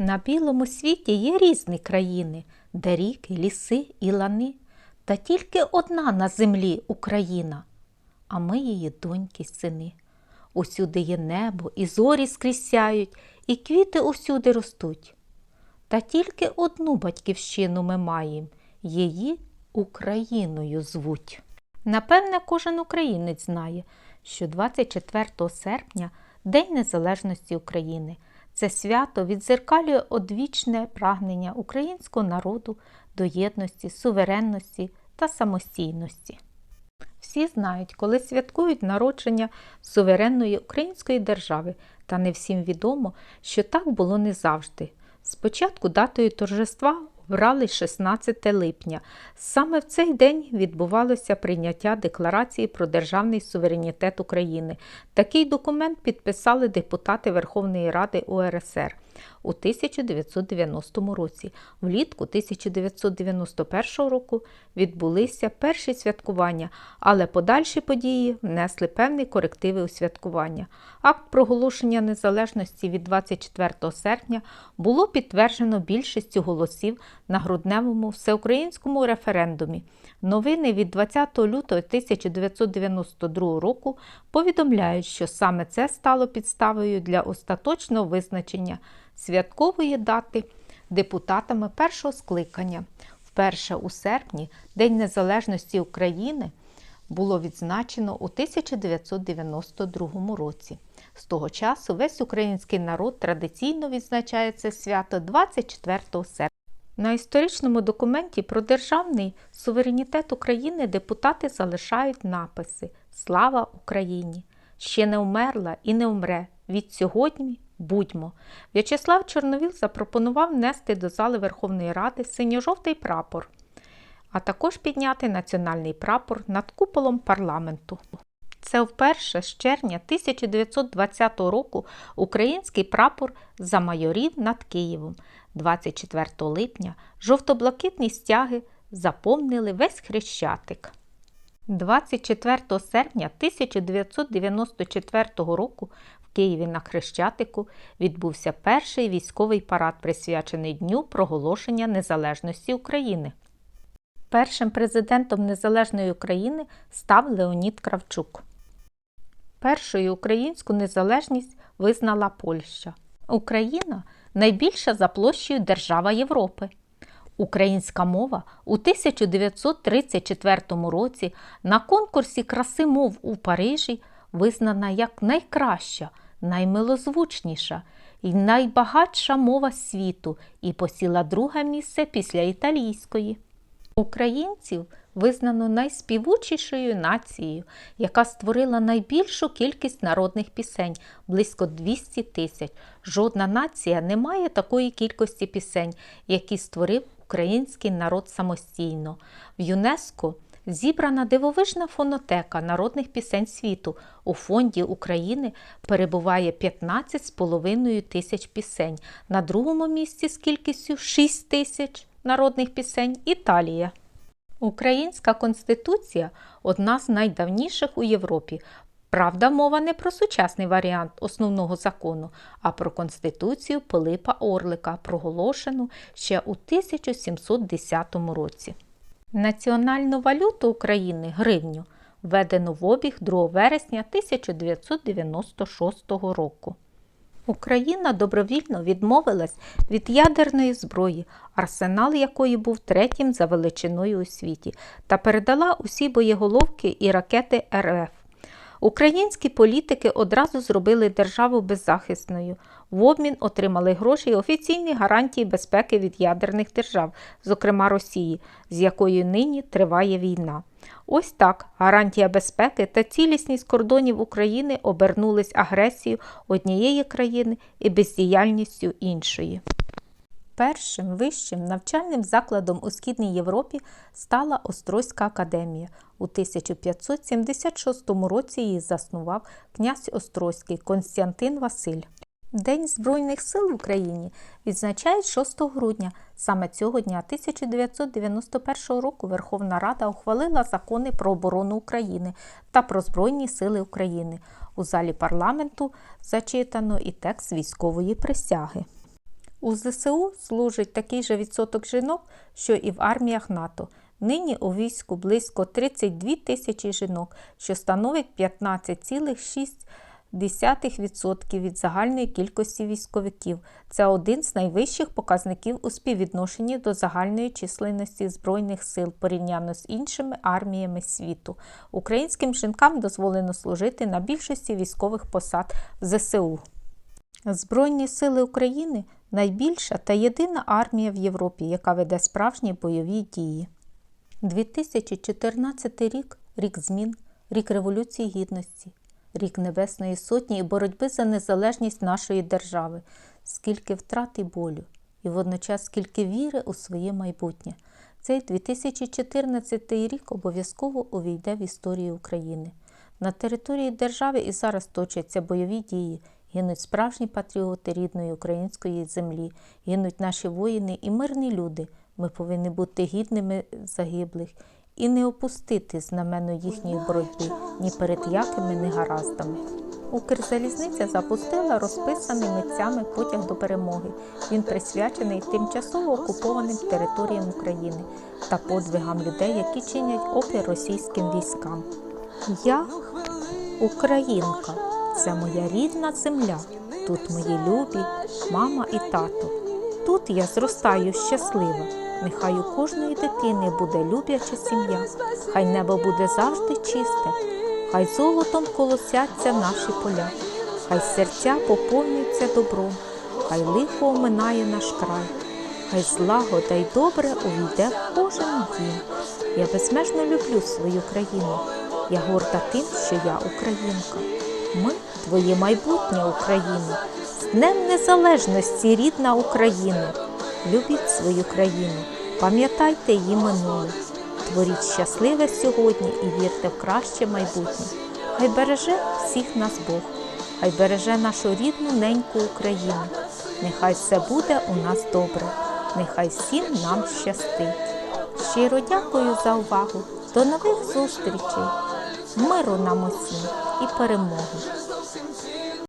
На білому світі є різні країни, де ріки, ліси і лани, та тільки одна на землі Україна, а ми її доньки, сини. Усюди є небо, і зорі скрізь сяють, і квіти усюди ростуть. Та тільки одну батьківщину ми маємо, її Україною звуть. Напевне, кожен українець знає, що 24 серпня День Незалежності України. Це свято відзеркалює одвічне прагнення українського народу до єдності, суверенності та самостійності. Всі знають, коли святкують народження суверенної української держави, та не всім відомо, що так було не завжди. Спочатку датою торжества обрали 16 липня. Саме в цей день відбувалося прийняття Декларації про державний суверенітет України. Такий документ підписали депутати Верховної Ради УРСР у 1990 році. Влітку 1991 року відбулися перші святкування, але подальші події внесли певні корективи у святкування. Акт проголошення незалежності від 24 серпня було підтверджено більшістю голосів на грудневому всеукраїнському референдумі. Новини від 20 лютого 1992 року повідомляють, що саме це стало підставою для остаточного визначення святкової дати депутатами першого скликання. Вперше у серпні День Незалежності України було відзначено у 1992 році. З того часу весь український народ традиційно відзначає це свято 24 серпня. На історичному документі про державний суверенітет України депутати залишають написи Слава Україні! Ще не вмерла і не вмре. Від сьогодні будьмо. В'ячеслав Чорновіл запропонував внести до зали Верховної Ради синьо-жовтий прапор, а також підняти національний прапор над куполом парламенту. Це вперше з червня 1920 року український прапор замайорів над Києвом. 24 липня жовто-блакитні стяги заповнили весь хрещатик. 24 серпня 1994 року Києві на Хрещатику відбувся перший військовий парад, присвячений Дню проголошення незалежності України. Першим президентом Незалежної України став Леонід Кравчук. Першою українську незалежність визнала Польща. Україна найбільша за площею держава Європи. Українська мова у 1934 році на конкурсі краси мов у Парижі визнана як найкраща, наймилозвучніша і найбагатша мова світу і посіла друге місце після італійської. Українців визнано найспівучішою нацією, яка створила найбільшу кількість народних пісень близько 200 тисяч. Жодна нація не має такої кількості пісень, які створив український народ самостійно. В ЮНЕСКО зібрана дивовижна фонотека народних пісень світу. У фонді України перебуває 15,5 тисяч пісень. На другому місці з кількістю 6 тисяч народних пісень Італія. Українська конституція одна з найдавніших у Європі. Правда, мова не про сучасний варіант основного закону, а про Конституцію Пилипа Орлика, проголошену ще у 1710 році. Національну валюту України гривню введено в обіг 2 вересня 1996 року. Україна добровільно відмовилась від ядерної зброї, арсенал якої був третім за величиною у світі, та передала усі боєголовки і ракети РФ. Українські політики одразу зробили державу беззахисною. В обмін отримали гроші і офіційні гарантії безпеки від ядерних держав, зокрема Росії, з якою нині триває війна. Ось так гарантія безпеки та цілісність кордонів України обернулись агресією однієї країни і бездіяльністю іншої. Першим вищим навчальним закладом у Східній Європі стала Острозька академія. У 1576 році її заснував князь Острозький Константин Василь. День Збройних сил в Україні відзначають 6 грудня. Саме цього дня 1991 року Верховна Рада ухвалила закони про оборону України та про Збройні сили України. У залі парламенту зачитано і текст військової присяги. У ЗСУ служить такий же відсоток жінок, що і в арміях НАТО. Нині у війську близько 32 тисячі жінок, що становить 15,6% від загальної кількості військовиків. Це один з найвищих показників у співвідношенні до загальної численності Збройних сил порівняно з іншими арміями світу. Українським жінкам дозволено служити на більшості військових посад в ЗСУ. Збройні сили України найбільша та єдина армія в Європі, яка веде справжні бойові дії. 2014 рік рік змін, рік Революції Гідності, рік Небесної Сотні і боротьби за незалежність нашої держави, скільки втрат і болю, і водночас скільки віри у своє майбутнє. Цей 2014 рік обов'язково увійде в історію України. На території держави і зараз точаться бойові дії, гинуть справжні патріоти рідної української землі, гинуть наші воїни і мирні люди. Ми повинні бути гідними загиблих і не опустити знамено їхньої боротьби ні перед якими негараздами. Укрзалізниця запустила розписаний митцями потяг до перемоги. Він присвячений тимчасово окупованим територіям України та подвигам людей, які чинять опір російським військам. Я українка, це моя рідна земля. Тут мої любі, мама і тато. Тут я зростаю щаслива. Нехай у кожної дитини буде любляча сім'я, хай небо буде завжди чисте, хай золотом колосяться наші поля, хай серця поповнюються добром, хай лихо оминає наш край, хай злагода й добре увійде в кожен дім. Я безмежно люблю свою країну. Я горда тим, що я українка. Ми твоє майбутнє Україно. З Днем Незалежності, рідна Україна. Любіть свою країну, пам'ятайте її минуле. Творіть щасливе сьогодні і вірте в краще майбутнє. Хай береже всіх нас Бог, хай береже нашу рідну неньку Україну. Нехай все буде у нас добре, нехай всім нам щастить. Щиро дякую за увагу. До нових зустрічей, миру нам усім і перемоги.